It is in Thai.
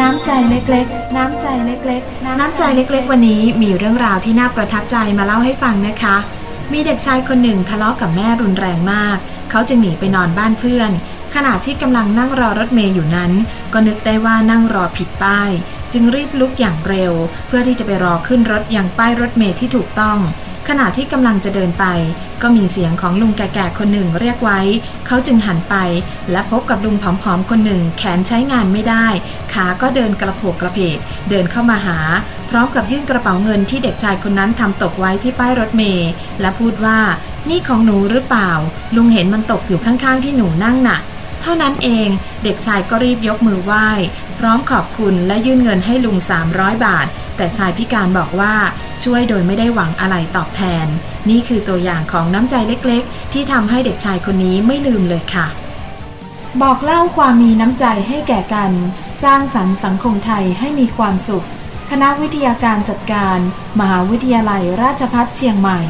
น้ำใจเล็กๆ น้ำใจเล็กๆ น้ำใจเล็กๆ วันนี้มีเรื่องราวที่น่าประทับใจมาเล่าให้ฟังนะคะ มีเด็กชายคนหนึ่งทะเลาะกับแม่รุนแรงมาก เขาจึงหนีไปนอนบ้านเพื่อน ขณะที่กำลังนั่งรอรถเมย์อยู่นั้น ก็นึกได้ว่านั่งรอผิดป้าย จึงรีบลุกอย่างเร็ว เพื่อที่จะไปรอขึ้นรถอย่างป้ายรถเมย์ที่ถูกต้อง ขณะที่กำลังจะเดินไป ก็มีเสียงของลุงแก่ๆคนหนึ่งเรียกไว้ เขาจึงหันไป และพบกับลุงผอมๆคนหนึ่ง แขนใช้งานไม่ได้ ขาก็เดินกระโผกกระเพกเดินเข้ามาหา พร้อมกับยื่นกระเป๋าเงินที่เด็กชายคนนั้นทำตกไว้ที่ป้ายรถเมล์และพูดว่า นี่ของหนูหรือเปล่า ลุงเห็นมันตกอยู่ข้างๆที่หนูนั่งน่ะ เท่านั้นเองเด็กชายก็รีบยกมือไหว้ พร้อมขอบคุณและยื่นเงินให้ลุง 300 บาท แต่ชายพิการบอกว่าช่วยโดยไม่ได้หวังอะไรตอบแทน นี่คือตัวอย่างของน้ำใจเล็กๆ ที่ทำให้เด็กชายคนนี้ไม่ลืมเลยค่ะ บอกเล่าความมีน้ำใจให้แก่กัน สร้างสรรค์สังคมไทยให้มีความสุข คณะวิทยาการจัดการ มหาวิทยาลัยราชภัฏเชียงใหม่